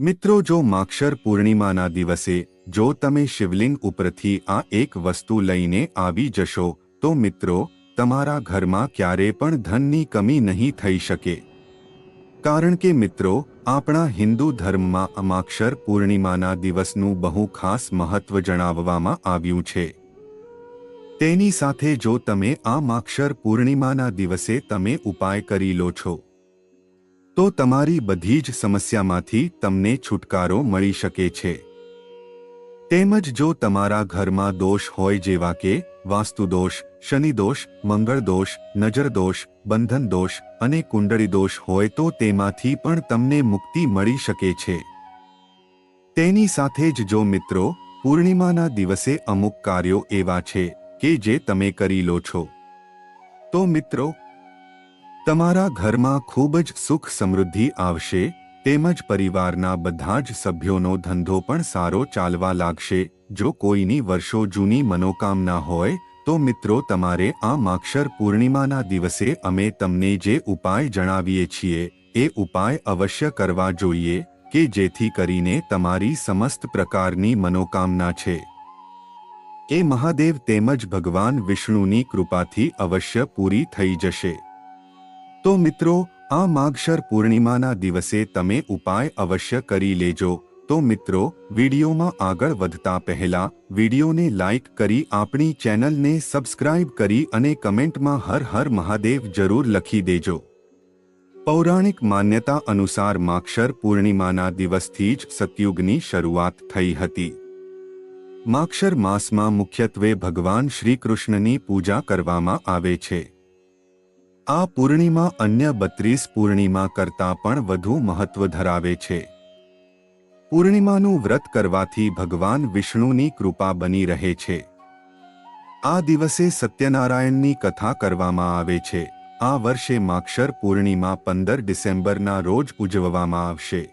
મિત્રો, જો માક્ષર પૂર્ણિમાના દિવસે જો તમે શિવલિંગ ઉપરથી આ એક વસ્તુ લઈને આવી જશો, તો મિત્રો, તમારા ઘરમાં ક્યારે પણ ધનની કમી નહીં થઈ શકે. કારણ કે મિત્રો, આપણા હિન્દુ ધર્મમાં અમાક્ષર પૂર્ણિમાના દિવસનું બહુ ખાસ મહત્વ જણાવવામાં આવ્યું છે. તેની સાથે જો તમે આ માક્ષર પૂર્ણિમાના દિવસે તમે ઉપાય કરી લો છો તો તમારી બધી જ સમસ્યામાંથી તમને છુટકારો મળી શકે છે. તેમજ જો તમારા ઘરમાં દોષ હોય જેવા કે વાસ્તુદોષ શનિદોષ મંગળદોષ નજરદોષ મંગળ દોષ, નજર દોષ, બંધન દોષ અને કુંડળીદોષ હોય તો તેમાંથી પણ તમને મુક્તિ મળી શકે છે. તેની સાથે જ જો મિત્રો, પૂર્ણિમાના દિવસે અમુક કાર્યો એવા છે કે જે તમે કરી લો છો. તો મિત્રો તમારા ઘરમાં ખૂબ જ સુખ સમૃદ્ધિ આવશે, તેમજ પરિવારના બધા જ સભ્યોનો ધંધો પણ સારો ચાલવા લાગશે. જો કોઈની વર્ષો જૂની મનોકામના હોય, તો મિત્રો તમારે આ માક્ષર પૂર્ણિમાના દિવસે અમે તમને જે ઉપાય જણાવીએ છીએ, એ ઉપાય અવશ્ય કરવા જોઈએ, કે જેથી કરીને તમારી સમસ્ત પ્રકારની મનોકામના છે. એ મહાદેવ તેમજ ભગવાન વિષ્ણુની કૃપાથી અવશ્ય પૂરી થઈ જશે. તો મિત્રો, આ માગશર પૂર્ણિમાના દિવસે તમે ઉપાય અવશ્ય કરી લેજો. તો મિત્રો, વિડીયોમાં આગળ વધતા પહેલા વિડીયોને લાઇક કરી આપણી ચેનલને સબસ્ક્રાઇબ કરી અને કમેન્ટમાં હર હર મહાદેવ જરૂર લખી દેજો. પૌરાણિક માન્યતા અનુસાર માક્ષર પૂર્ણિમાના દિવસથી જ સતયુગની શરૂઆત થઈ હતી. માક્ષર માસમાં મુખ્યત્વે ભગવાન શ્રીકૃષ્ણની પૂજા કરવામાં આવે છે. આ પૂર્ણિમા અન્ય બત્રીસ પૂર્ણિમા કરતાં પણ વધુ મહત્વ ધરાવે છે. પૂર્ણિમાનું વ્રત કરવાથી ભગવાન વિષ્ણુની કૃપા બની રહે છે. આ દિવસે સત્યનારાયણની કથા કરવામાં આવે છે. આ વર્ષે માક્ષર પૂર્ણિમા પંદર ડિસેમ્બરના રોજ ઉજવવામાં આવશે.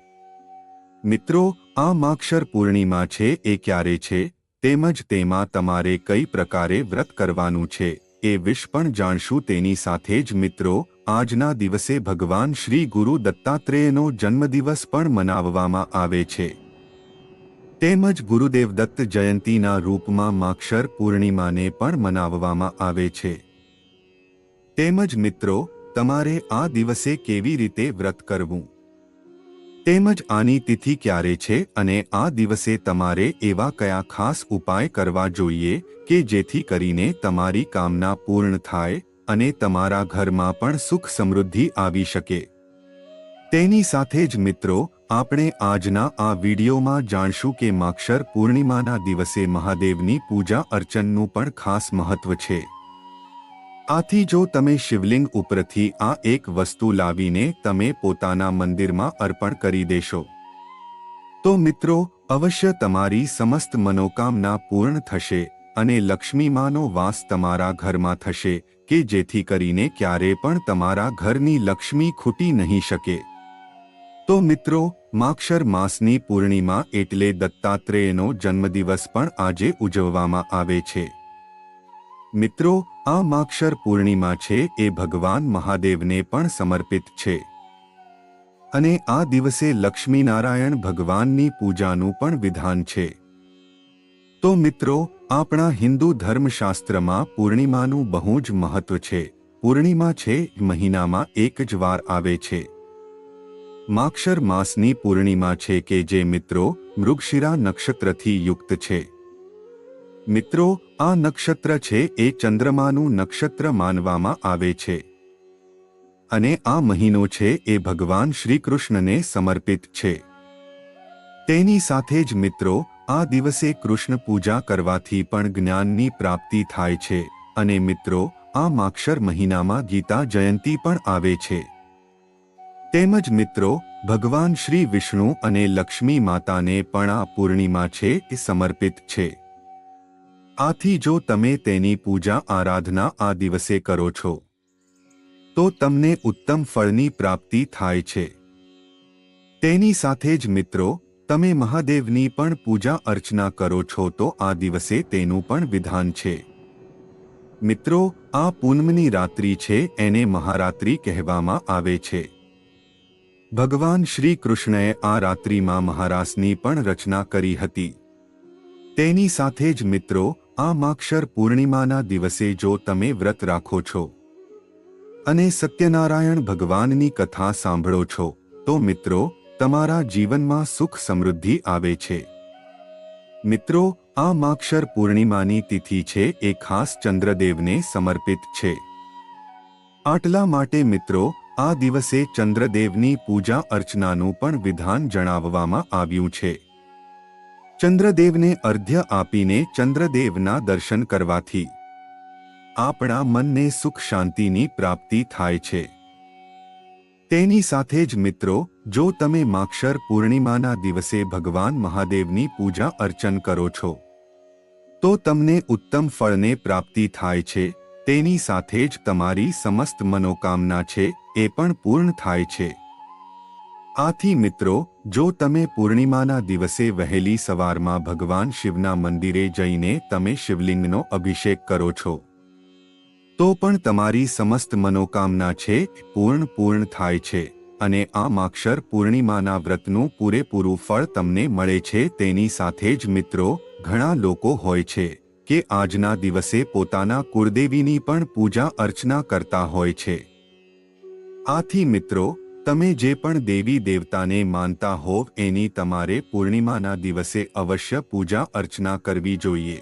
મિત્રો, આ માક્ષર પૂર્ણિમા છે એ ક્યારે છે? તેમજ તેમાં તમારે કઈ પ્રકારે વ્રત કરવાનું છે? એ વિશ પણ જાણશું તેની સાથે જ મિત્રો, આજના દિવસે ભગવાન શ્રી ગુરુ દત્તાત્રેયનો જન્મદિવસ પણ મનાવવામાં આવે છે. તેમજ ગુરુદેવ દત્ત જયંતીના રૂપમાં માક્ષર પૂર્ણિમાને પણ મનાવવામાં આવે છે. તેમજ મિત્રો, તમારે આ દિવસે કેવી રીતે વ્રત કરવું? તેમજ આની તિથિ ક્યારે છે અને આ દિવસે તમારે એવા કયા ખાસ ઉપાય કરવા જોઈએ કે જેથી કરીને તમારી કામના પૂર્ણ થાય અને તમારા ઘરમાં પણ સુખ સમૃદ્ધિ આવી શકે? તેની સાથે જ મિત્રો, આપણે આજના આ વિડીયોમાં જાણશું કે માક્ષર પૂર્ણિમાના દિવસે મહાદેવની પૂજા અર્ચનનું પણ ખાસ મહત્વ છે. આથી જો તમે શિવલિંગ ઉપરથી આ એક વસ્તુ લાવીને તમે પોતાના મંદિરમાં અર્પણ કરી દેશો, તો મિત્રો, અવશ્ય તમારી સમસ્ત મનોકામના પૂર્ણ થશે અને લક્ષ્મીમાનો વાસ તમારા ઘરમાં થશે, કે જેથી કરીને ક્યારે પણ તમારા ઘરની લક્ષ્મી ખૂટી નહીં શકે. તો મિત્રો, માક્ષર માસની પૂર્ણિમા એટલે દત્તાત્રેયનો જન્મદિવસ પણ આજે ઉજવવામાં આવે છે. મિત્રો, આ માક્ષર પૂર્ણિમા છે એ ભગવાન મહાદેવને પણ સમર્પિત છે. અને આ દિવસે લક્ષ્મીનારાયણ ભગવાનની પૂજાનું પણ વિધાન છે. તો મિત્રો, આપણા હિન્દુ ધર્મશાસ્ત્રમાં પૂર્ણિમાનું બહુ જ મહત્વ છે. પૂર્ણિમા છે મહિનામાં એક જ વાર આવે છે. માક્ષર માસની પૂર્ણિમા છે કે જે મિત્રો, મૃગશિરા નક્ષત્રથી યુક્ત છે. મિત્રો, આ નક્ષત્ર છે એ ચંદ્રમાનું નક્ષત્ર માનવામાં આવે છે. અને આ મહિનો છે એ ભગવાન શ્રીકૃષ્ણને સમર્પિત છે. તેની સાથે જ મિત્રો, આ દિવસે કૃષ્ણ પૂજા કરવાથી પણ જ્ઞાનની પ્રાપ્તિ થાય છે. અને મિત્રો, આ માક્ષર મહિનામાં ગીતા જયંતી પણ આવે છે. તેમજ મિત્રો, ભગવાન શ્રી વિષ્ણુ અને લક્ષ્મી માતાને પણ આ પૂર્ણિમા છે એ સમર્પિત છે. આથી જો તમે તેની પૂજા આરાધના આ દિવસે કરો છો, તો તમને ઉત્તમ ફળની પ્રાપ્તિ થાય છે. તેની સાથે જ મિત્રો, તમે મહાદેવની પણ પૂજા અર્ચના કરો છો તો આ દિવસે તેનું પણ વિધાન છે. મિત્રો, આ પૂનમની રાત્રિ છે એને મહારાત્રિ કહેવામાં આવે છે. ભગવાન શ્રી કૃષ્ણએ આ રાત્રિમાં મહારાસની પણ રચના કરી હતી. તેની સાથે જ મિત્રો આ માક્ષર પૂર્ણિમાના દિવસે જો તમે વ્રત રાખો છો અને સત્યનારાયણ ભગવાનની કથા સાંભળો છો, તો મિત્રો, તમારા જીવનમાં સુખ સમૃદ્ધિ આવે છે. મિત્રો આ માક્ષર પૂર્ણિમાની તિથિ છે એ ખાસ ચંદ્રદેવને સમર્પિત છે. આટલા માટે મિત્રો, આ દિવસે ચંદ્રદેવની પૂજા અર્ચનાનું પણ વિધાન જણાવવામાં આવ્યું છે. ચંદ્રદેવને અર્ધ્ય આપીને ચંદ્રદેવના દર્શન કરવાથી આપણા મનને સુખ શાંતિની પ્રાપ્તિ થાય છે. તેની સાથે જ મિત્રો, જો તમે માક્ષર પૂર્ણિમાના દિવસે ભગવાન મહાદેવની પૂજા અર્ચન કરો છો, તો તમને ઉત્તમ ફળને પ્રાપ્તિ થાય છે. તેની સાથે જ તમારી સમસ્ત મનોકામના છે એ પણ પૂર્ણ થાય છે. આથી મિત્રો, જો તમે પૂર્ણિમાના દિવસે વહેલી સવારમાં ભગવાન શિવના મંદિરે જઈને તમે શિવલિંગનો અભિષેક કરો છો, તો પણ તમારી સમસ્ત મનોકામના છે પૂર્ણ પૂર્ણ થાય છે અને આ માક્ષર પૂર્ણિમાના વ્રતનું પૂરેપૂરું ફળ તમને મળે છે તેની સાથે જ મિત્રો, ઘણા લોકો હોય છે કે આજના દિવસે પોતાના કુળદેવીની પણ પૂજા અર્ચના કરતા હોય છે. આથી મિત્રો તમે જે પણ દેવી દેવતાને માનતા હોવ, એની તમારે પૂર્ણિમાના દિવસે અવશ્ય પૂજા અર્ચના કરવી જોઈએ.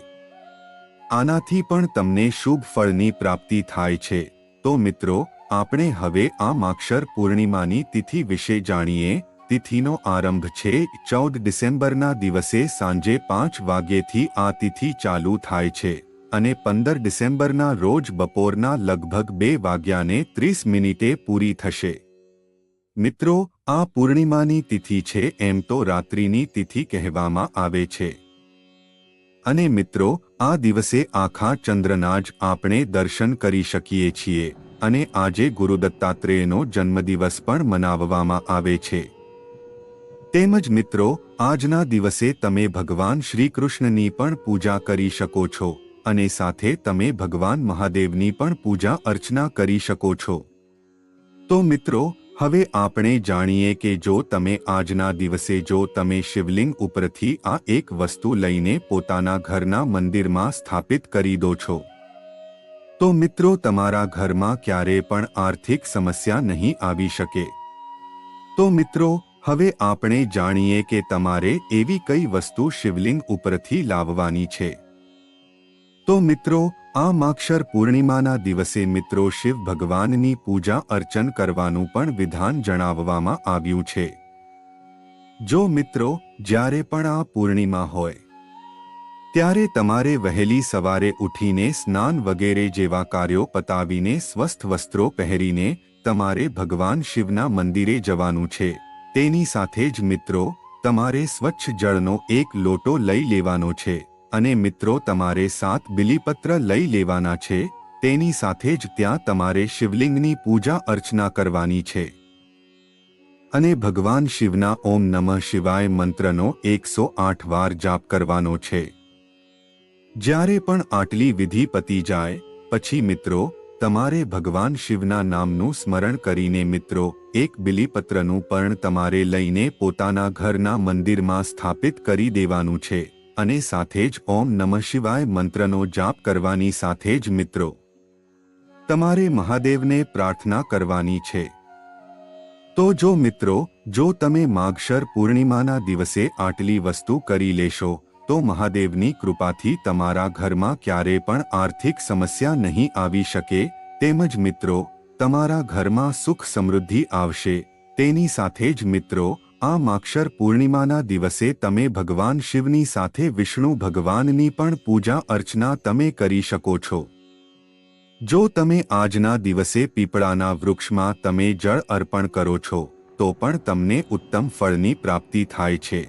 આનાથી પણ તમને શુભ ફળની પ્રાપ્તિ થાય છે. તો મિત્રો, આપણે હવે આ માક્ષર પૂર્ણિમાની તિથિ વિશે જાણીએ. તિથિનો આરંભ છે ચૌદ ડિસેમ્બરના દિવસે સાંજે પાંચ વાગ્યેથી આ તિથિ ચાલુ થાય છે. અને પંદર ડિસેમ્બરના રોજ બપોરના લગભગ બે વાગ્યાને ત્રીસ મિનિટે પૂરી થશે. મિત્રો, આ પૂર્ણિમાની તિથિ છે એમ તો રાત્રિની તિથિ કહેવામાં આવે છે. અને મિત્રો, આ દિવસે આખા ચંદ્રના જ આપણે દર્શન કરી શકીએ છીએ અને આજે ગુરુદત્તાત્રેયનો જન્મદિવસ પણ મનાવવામાં આવે છે. તેમજ મિત્રો, આજના દિવસે તમે ભગવાન શ્રી કૃષ્ણની પણ પૂજા કરી શકો છો અને સાથે તમે ભગવાન મહાદેવની પણ પૂજા અર્ચના કરી શકો છો. તો મિત્રો હવે આપણે જાણીએ કે જો તમે આજના દિવસે જો તમે શિવલિંગ ઉપરથી આ એક વસ્તુ લઈને પોતાના ઘરના મંદિરમાં સ્થાપિત કરી દો છો. તો મિત્રો તમારા ઘરમાં ક્યારે પણ આર્થિક સમસ્યા નહીં આવી શકે. તો મિત્રો, હવે આપણે જાણીએ કે તમારે એવી કઈ વસ્તુ શિવલિંગ ઉપરથી લાવવાની છે. તો મિત્રો આ માક્ષર પૂર્ણિમાના દિવસે મિત્રો શિવ ભગવાનની પૂજા અર્ચન કરવાનું પણ વિધાન જણાવવામાં આવ્યું છે. જો મિત્રો, જ્યારે પણ આ પૂર્ણિમા હોય, ત્યારે તમારે વહેલી સવારે ઉઠીને સ્નાન વગેરે જેવા કાર્યો પતાવીને સ્વસ્થ વસ્ત્રો પહેરીને તમારે ભગવાન શિવના મંદિરે જવાનું છે. તેની સાથે જ મિત્રો, તમારે સ્વચ્છ જળનો એક લોટો લઈ લેવાનો છે. અને મિત્રો તમારે સાત બિલીપત્ર લઈ લેવાના છે, તેની સાથે જ ત્યાં તમારે શિવલિંગની પૂજા અર્ચના કરવાની છે. અને ભગવાન શિવના ઓમ નમઃ શિવાય મંત્રનો એકસો આઠ વાર જાપ કરવાનો છે. જ્યારે પણ આટલી વિધિ પતી જાય, પછી મિત્રો, તમારે ભગવાન શિવના નામનું સ્મરણ કરીને મિત્રો, એક બિલીપત્રનું પણ તમારે લઈને પોતાના ઘરના મંદિરમાં સ્થાપિત કરી દેવાનું છે. અને સાથે જ ઓમ નમઃ શિવાય મંત્રનો જાપ કરવાની સાથે જ મિત્રો. તમારે મહાદેવને પ્રાર્થના કરવાની છે. તો જો મિત્રો, જો તમે માગશર પૂર્ણિમાના દિવસે આટલી વસ્તુ કરી લેશો, તો મહાદેવની કૃપાથી તમારા ઘરમાં ક્યારે પણ આર્થિક સમસ્યા નહીં આવી શકે, તેમજ મિત્રો, તમારા ઘરમાં સુખ સમૃદ્ધિ આવશે, તેની સાથે જ મિત્રો આ માક્ષર પૂર્ણિમાના દિવસે તમે ભગવાન શિવની સાથે વિષ્ણુ ભગવાનની પણ પૂજા અર્ચના તમે કરી શકો છો. જો તમે આજના દિવસે પીપળાના વૃક્ષમાં તમે જળ અર્પણ કરો છો, તો પણ તમને ઉત્તમ ફળની પ્રાપ્તિ થાય છે.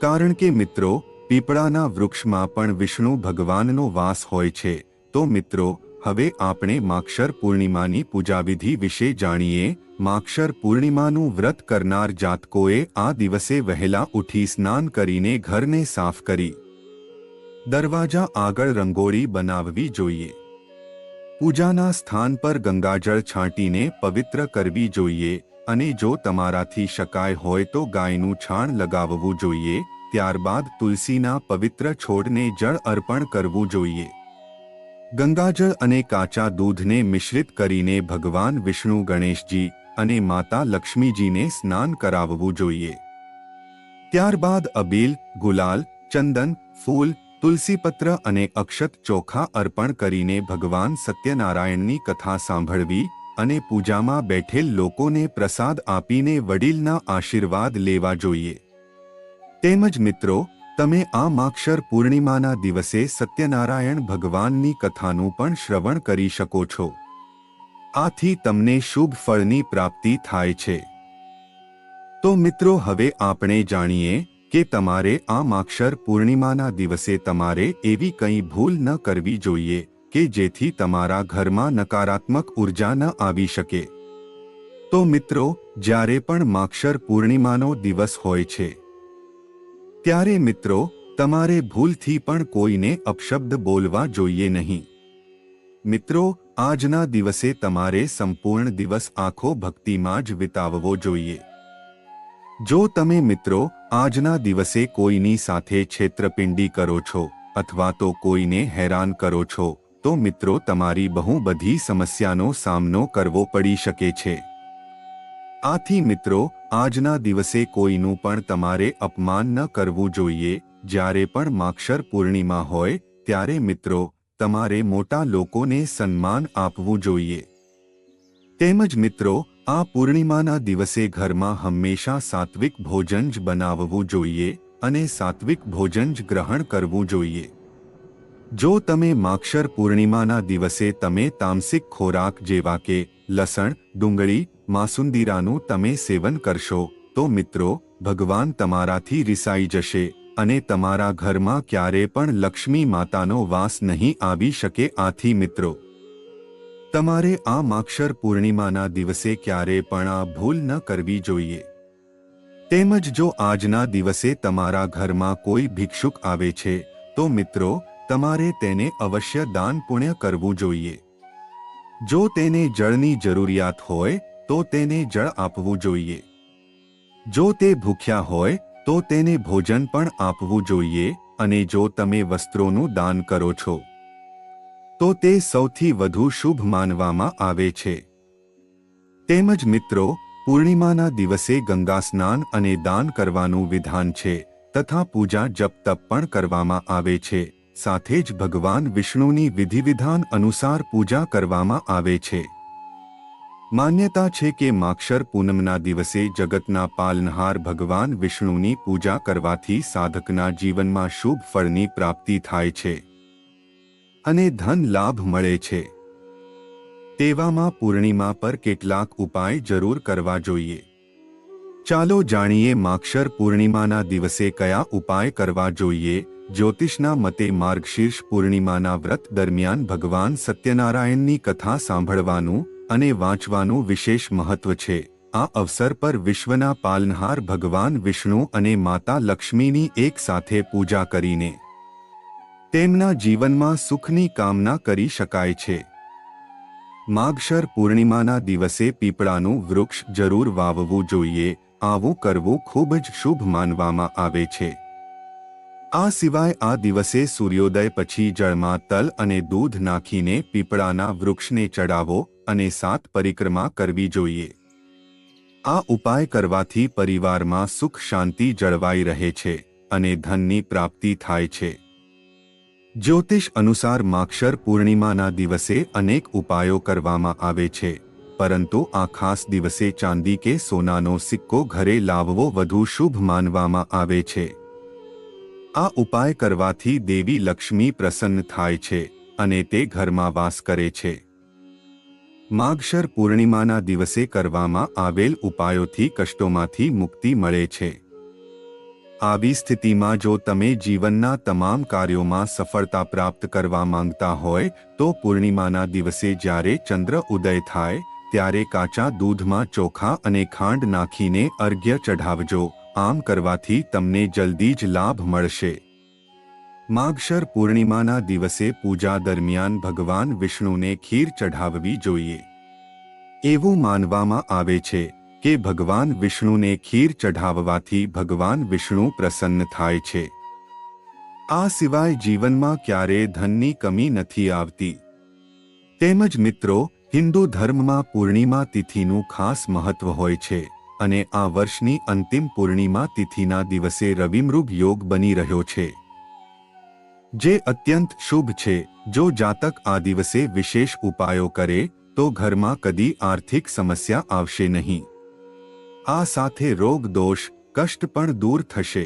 કારણ કે મિત્રો, પીપળાના વૃક્ષમાં પણ વિષ્ણુ ભગવાનનો વાસ હોય છે, તો મિત્રો, હવે આપણે માક્ષર પૂર્ણિમાની પૂજાવિધિ વિશે જાણીએ માક્ષર પૂર્ણિમાનું વ્રત કરનાર જાતકોએ આ દિવસે વહેલા ઉઠી સ્નાન કરીને ઘરને સાફ કરી દરવાજા આગળ રંગોળી બનાવવી જોઈએ. પૂજાના સ્થાન પર ગંગાજળ છાંટીને પવિત્ર કરવી જોઈએ અને જો તમારાથી શકાય હોય તો ગાયનું છાણ લગાવવું જોઈએ, ત્યારબાદ તુલસીના પવિત્ર છોડને જળ અર્પણ કરવું જોઈએ. ગંગાજળ અને કાચા દૂધને મિશ્રિત કરીને ભગવાન વિષ્ણુ ગણેશજી અને માતા લક્ષ્મીજીને સ્નાન કરાવવું જોઈએ. ત્યારબાદ અબીલ, ગુલાલ, ચંદન, ફૂલ, તુલસીપત્ર અને અક્ષત ચોખા અર્પણ કરીને ભગવાન સત્યનારાયણની કથા સાંભળવી અને પૂજામાં બેઠેલ લોકોને પ્રસાદ આપીને વડીલના આશીર્વાદ લેવા જોઈએ. તેમજ મિત્રો, તમે આ માક્ષર પૂર્ણિમાના દિવસે સત્યનારાયણ ભગવાનની કથાનું પણ શ્રવણ કરી શકો છો. આથી તમને શુભ ફળની પ્રાપ્તિ થાય છે. તો મિત્રો, હવે આપણે જાણીએ કે તમારે આ માક્ષર પૂર્ણિમાના દિવસે તમારે એવી કંઈ ભૂલ ન કરવી જોઈએ કે જેથી તમારા ઘરમાં નકારાત્મક ઊર્જા ન આવી શકે. તો મિત્રો, જ્યારે પણ માક્ષર પૂર્ણિમાનો દિવસ હોય છે, ત્યારે મિત્રો, તમારે ભૂલથી પણ કોઈને અપશબ્દ બોલવા જોઈએ નહીં. મિત્રો આજના દિવસે તમારે સંપૂર્ણ દિવસ આખો ભક્તિમાં જ વિતાવવો જોઈએ. જો તમે મિત્રો, આજના દિવસે કોઈની સાથે છેતરપિંડી કરો છો, અથવા તો કોઈને હેરાન કરો છો, તો મિત્રો તમારી બહુ બધી સમસ્યાનો સામનો કરવો પડી શકે છે. આથી મિત્રો, આજના દિવસે કોઈનું પણ તમારે અપમાન ન કરવું જોઈએ, જ્યારે પણ માક્ષર પૂર્ણિમા હોય, ત્યારે મિત્રો તમારે મોટા લોકોને સન્માન આપવું જોઈએ. તેમજ મિત્રો, આ પૂર્ણિમાના દિવસે ઘરમાં હંમેશા સાત્વિક ભોજન જ બનાવવું જોઈએ અને સાત્વિક ભોજન જ ગ્રહણ કરવું જોઈએ. જો તમે માક્ષર પૂર્ણિમાના દિવસે તમે તામસિક ખોરાક જેવા કે લસણ, ડુંગળી, માસુંદીરાનું તમે સેવન કરશો, તો મિત્રો, ભગવાન તમારાથી રિસાઈ જશે. અને તમારા ઘરમાં ક્યારે પણ લક્ષ્મી માતાનો વાસ નહીં આવી શકે આથી મિત્રો. તમારે આ માક્ષર પૂર્ણિમાના દિવસે ક્યારે પણ આ ભૂલ ન કરવી જોઈએ. તેમજ જો આજના દિવસે તમારા ઘરમાં કોઈ ભિક્ષુક આવે છે, તો મિત્રો, તમારે તેને અવશ્ય દાન પુણ્ય કરવું જોઈએ. જો તેને જળની જરૂરિયાત હોય, તો તેને જળ આપવું જોઈએ. જો તે ભૂખ્યા હોય તો તેને ભોજન પણ આપવું જોઈએ અને જો તમે વસ્ત્રોનું દાન કરો છો, તો તે સૌથી વધુ શુભ માનવામાં આવે છે. તેમજ મિત્રો, પૂર્ણિમાના દિવસે ગંગા સ્નાન અને દાન કરવાનું વિધાન છે, તથા પૂજા જપ તપ પણ કરવામાં આવે છે, સાથે જ ભગવાન વિષ્ણુની વિધિવિધાન અનુસાર પૂજા કરવામાં આવે છે. માન્યતા છે કે માક્ષર પૂનમના દિવસે જગતના પાલનહાર ભગવાન વિષ્ણુની પૂજા કરવાથી સાધકના જીવનમાં શુભ ફળની પ્રાપ્તિ થાય છે. અને ધન લાભ મળે છે. તેવામાં પૂર્ણિમા પર કેટલાક ઉપાય જરૂર કરવા જોઈએ. ચાલો જાણીએ માક્ષર પૂર્ણિમાના દિવસે કયા ઉપાય કરવા જોઈએ? જ્યોતિષના મતે માર્ગશીર્ષ પૂર્ણિમાના વ્રત દરમિયાન ભગવાન સત્યનારાયણની કથા સાંભળવાનું અને વાંચવાનું વિશેષ મહત્વ છે. આ અવસર પર વિશ્વના પાલનહાર ભગવાન વિષ્ણુ અને માતા લક્ષ્મીની એક સાથે પૂજા કરીને તેમના જીવનમાં સુખની કામના કરી શકાય છે. માગશર પૂર્ણિમાના દિવસે પીપળાનું વૃક્ષ જરૂર વાવવું જોઈએ, આવું કરવું ખૂબ જ શુભ માનવામાં આવે છે. આ સિવાય આ દિવસે સૂર્યોદય પછી જળમાં તલ અને દૂધ નાખીને પીપળાના વૃક્ષને ચડાવો અને સાત પરિક્રમા કરવી જોઈએ. આ ઉપાય કરવાથી પરિવારમાં સુખ શાંતિ જળવાઈ રહે છે અને ધનની પ્રાપ્તિ થાય છે. જ્યોતિષ અનુસાર માક્ષર પૂર્ણિમાના દિવસે અનેક ઉપાયો કરવામાં આવે છે, પરંતુ આ ખાસ દિવસે ચાંદી કે સોનાનો સિક્કો ઘરે લાવવો વધુ શુભ માનવામાં આવે છે. આ ઉપાય કરવાથી દેવી લક્ષ્મી પ્રસન્ન થાય છે અને તે ઘરમાં વાસ કરે છે. માગશર પૂર્ણિમાના દિવસે કરવામાં આવેલ ઉપાયોથી કષ્ટોમાંથી મુક્તિ મળે છે. આવી સ્થિતિમાં જો તમે જીવનના તમામ કાર્યોમાં સફળતા પ્રાપ્ત કરવા માંગતા હોય, તો પૂર્ણિમાના દિવસે જ્યારે ચંદ્ર ઉદય થાય, ત્યારે કાચા દૂધમાં ચોખા અને ખાંડ નાખીને અર્ઘ્ય ચઢાવજો. આમ કરવાથી તમને જલ્દી જ લાભ મળશે. માગશર પૂર્ણિમાના દિવસે પૂજા દરમિયાન ભગવાન વિષ્ણુને ખીર ચઢાવવી જોઈએ. એવું માનવામાં આવે છે કે ભગવાન વિષ્ણુને ખીર ચઢાવવાથી ભગવાન વિષ્ણુ પ્રસન્ન થાય છે. આ સિવાય જીવનમાં ક્યારેય ધનની કમી નથી આવતી. તેમજ મિત્રો, હિન્દુ ધર્મમાં પૂર્ણિમા તિથિનું ખાસ મહત્વ હોય છે અને આ વર્ષની અંતિમ પૂર્ણિમા તિથિના દિવસે રવિમૃગ યોગ બની રહ્યો છે. જે અત્યંત શુભ છે, જો જાતક આ દિવસે વિશેષ ઉપાયો કરે, તો ઘરમાં કદી આર્થિક સમસ્યા આવશે નહીં. આ સાથે રોગ દોષ, કષ્ટ પણ દૂર થશે.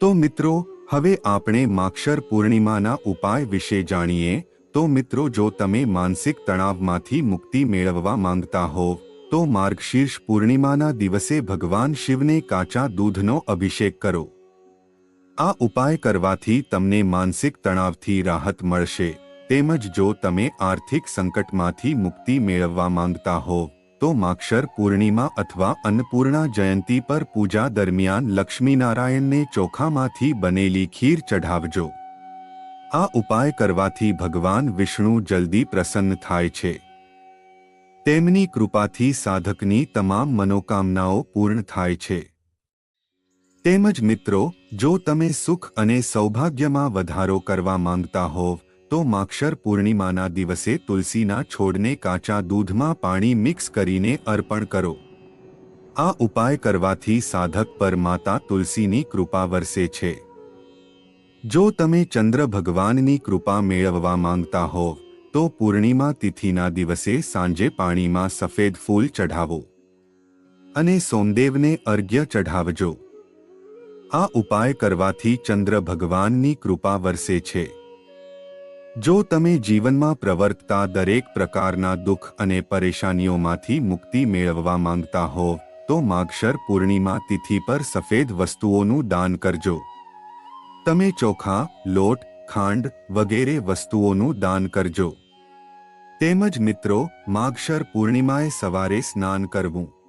તો મિત્રો, હવે આપણે માક્ષર પૂર્ણિમાના ઉપાય વિશે જાણીએ. તો મિત્રો, જો તમે માનસિક તણાવમાંથી મુક્તિ મેળવવા માંગતા હો તો માર્ગશીર્ષ પૂર્ણિમાના દિવસે ભગવાન શિવને કાચા દૂધનો અભિષેક કરો. આ ઉપાય કરવાથી તમને માનસિક તણાવથી રાહત મળશે. તેમજ જો તમે આર્થિક સંકટમાંથી મુક્તિ મેળવવા માંગતા હો, તો માક્ષર પૂર્ણિમા અથવા અન્નપૂર્ણા જયંતી પર પૂજા દરમિયાન લક્ષ્મીનારાયણને ચોખામાંથી બનેલી ખીર ચઢાવજો. આ ઉપાય કરવાથી ભગવાન વિષ્ણુ જલ્દી પ્રસન્ન થાય છે. તેમની કૃપાથી સાધકની તમામ મનોકામનાઓ પૂર્ણ થાય છે. તેમજ મિત્રો, જો તમે સુખ અને સૌભાગ્યમાં વધારો કરવા માંગતા હોવ, તો માક્ષર પૂર્ણિમાના દિવસે તુલસીના છોડને કાચા દૂધમાં પાણી મિક્સ કરીને અર્પણ કરો. આ ઉપાય કરવાથી સાધક પર માતા તુલસીની કૃપા વરસે છે. જો તમે ચંદ્ર ભગવાનની કૃપા મેળવવા માંગતા હોવ, તો પૂર્ણિમા તિથિના દિવસે સાંજે પાણીમાં સફેદ ફૂલ ચઢાવો. અને સોમદેવને અર્ઘ્ય ચઢાવજો. આ ઉપાય કરવાથી ચંદ્ર ભગવાનની કૃપા વરસે છે. જો તમે જીવનમાં પ્રવર્તતા દરેક પ્રકારના દુઃખ અને પરેશાનીઓમાંથી મુક્તિ મેળવવા માંગતા હો, તો માગશર પૂર્ણિમા તિથિ પર સફેદ વસ્તુઓનું દાન કરજો. તમે ચોખા, લોટ, ખાંડ વગેરે વસ્તુઓનું દાન કરજો. તેમજ મિત્રો, માગશર પૂર્ણિમાએ સવારે સ્નાન કરવું.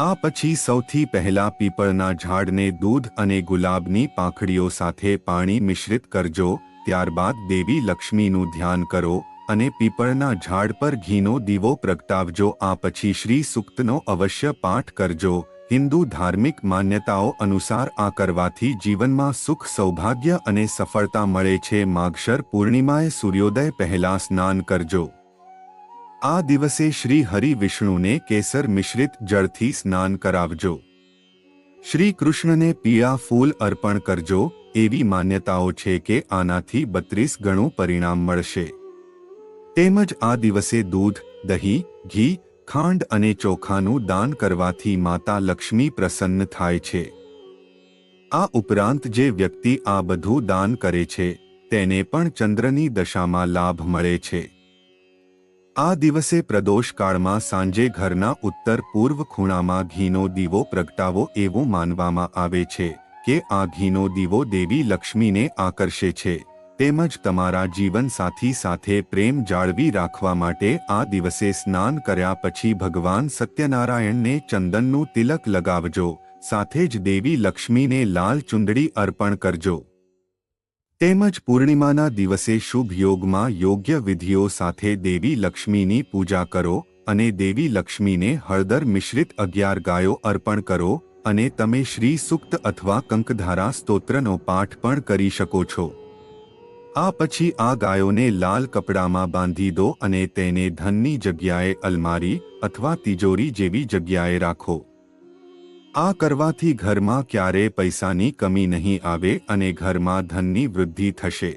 આ પછી સૌથી પહેલા પીપળના ઝાડને દૂધ અને ગુલાબની પાંખડીઓ સાથે પાણી મિશ્રિત કરજો, ત્યારબાદ દેવી લક્ષ્મીનું ધ્યાન કરો અને પીપળના ઝાડ પર ઘીનો દીવો પ્રગટાવજો. આ પછી શ્રી સુક્તનો અવશ્ય પાઠ કરજો. હિન્દુ ધાર્મિક માન્યતાઓ અનુસાર આ કરવાથી જીવનમાં સુખ, સૌભાગ્ય અને સફળતા મળે છે. માગશર પૂર્ણિમાએ સૂર્યોદય પહેલા સ્નાન કરજો. આ દિવસે શ્રી હરિ વિષ્ણુને કેસર મિશ્રિત જળથી સ્નાન કરાવજો. શ્રી કૃષ્ણને પીળા ફૂલ અર્પણ કરજો, એવી માન્યતાઓ છે કે આનાથી બત્રીસ ગણું પરિણામ મળશે. તેમજ આ દિવસે દૂધ, દહીં, ઘી, ખાંડ અને ચોખાનું દાન કરવાથી માતા લક્ષ્મી પ્રસન્ન થાય છે. આ ઉપરાંત જે વ્યક્તિ આ બધું દાન કરે છે, તેને પણ ચંદ્રની દશામાં લાભ મળે છે. આ દિવસે પ્રદોષ કાળમાં સાંજે ઘરના ઉત્તર પૂર્વ ખૂણામાં ઘીનો દીવો પ્રગટાવો એવું માનવામાં આવે છે કે આ ઘીનો દીવો દેવી લક્ષ્મીને આકર્ષે છે. તેમજ તમારા જીવનસાથી સાથે પ્રેમ જાળવી રાખવા માટે આ દિવસે સ્નાન કર્યા પછી ભગવાન સત્યનારાયણને ચંદનનું તિલક લગાવજો, સાથે જ દેવી લક્ષ્મીને લાલ ચુંદડી અર્પણ કરજો. તેમજ પૂર્ણિમાના દિવસે શુભ યોગમાં યોગ્ય વિધિઓ સાથે દેવી લક્ષ્મીની પૂજા કરો અને દેવી લક્ષ્મીને હળદર મિશ્રિત અગિયાર ગાયો અર્પણ કરો અને તમે શ્રી સુક્ત અથવા કંકધારા સ્તોત્રનો પાઠ પણ કરી શકો છો. આ પછી આ ગાયોને લાલ કપડામાં બાંધી દો અને તેને ધનની જગ્યાએ અલમારી અથવા તિજોરી જેવી જગ્યાએ રાખો. આ કરવાથી ઘરમાં ક્યારે પૈસાની કમી નહીં આવે અને ઘરમાં ધનની વૃદ્ધિ થશે.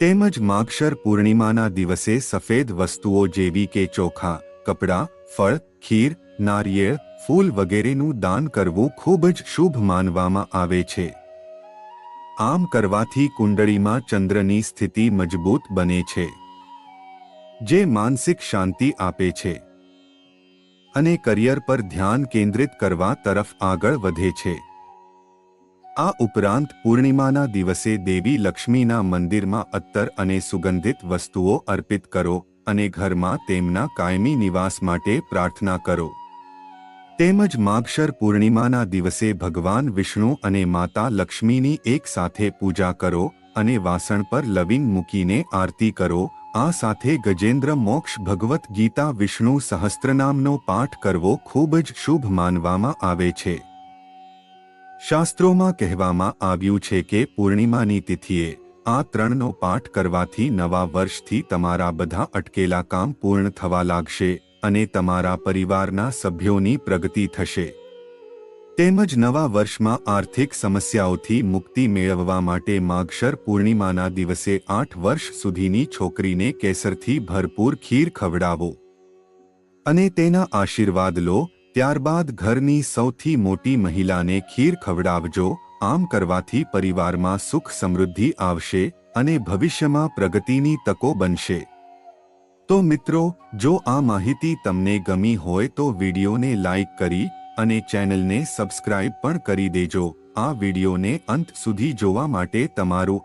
તેમજ માગશર પૂર્ણિમાના દિવસે સફેદ વસ્તુઓ જેવી કે ચોખા, કપડાં, ફળ, ખીર, નારિયેળ, ફૂલ વગેરેનું દાન કરવું ખૂબ જ શુભ માનવામાં આવે છે. આમ કરવાથી કુંડળીમાં ચંદ્રની સ્થિતિ મજબૂત બને છે, જે માનસિક શાંતિ આપે છે. અને કરિયર પર ધ્યાન કેન્દ્રિત કરવા તરફ આગળ વધે છે. આ ઉપરાંત પૂર્ણિમાના દિવસે દેવી લક્ષ્મીના મંદિરમાં અત્તર અને સુગંધિત વસ્તુઓ અર્પિત કરો અને ઘરમાં તેમના કાયમી નિવાસ માટે પ્રાર્થના કરો. તેમજ માગશર પૂર્ણિમાના દિવસે ભગવાન વિષ્ણુ અને માતા લક્ષ્મીની એક સાથે પૂજા કરો અને વાસણ પર લવિંગ મૂકીને આરતી કરો આ સાથે ગજેન્દ્ર મોક્ષ ભગવત ગીતા વિષ્ણુ સહસ્ત્રનામનો પાઠ કરવો ખૂબ જ શુભ માનવામાં આવે છે. શાસ્ત્રોમાં કહેવામાં આવ્યું છે કે પૂર્ણિમાની તિથિએ આ ત્રણનો પાઠ કરવાથી નવા વર્ષથી તમારા બધા અટકેલા કામ પૂર્ણ થવા લાગશે અને તમારા પરિવારના સભ્યોની પ્રગતિ થશે. તેમજ નવા વર્ષમાં આર્થિક સમસ્યાઓથી મુક્તિ મેળવવા માટે માગશર પૂર્ણિમાના દિવસે આઠ વર્ષ સુધીની છોકરીને કેસરથી ભરપૂર ખીર ખવડાવો. અને તેના આશીર્વાદ લો, ત્યારબાદ ઘરની સૌથી મોટી મહિલાને ખીર ખવડાવજો, આમ કરવાથી પરિવારમાં સુખ સમૃદ્ધિ આવશે અને ભવિષ્યમાં પ્રગતિની તકો બનશે. તો મિત્રો, જો આ માહિતી તમને ગમી હોય તો વિડીયોને લાઇક કરી અને ચેનલને સબસ્ક્રાઇબ પણ કરી દેજો. આ વિડીયોને અંત સુધી જોવા માટે તમારું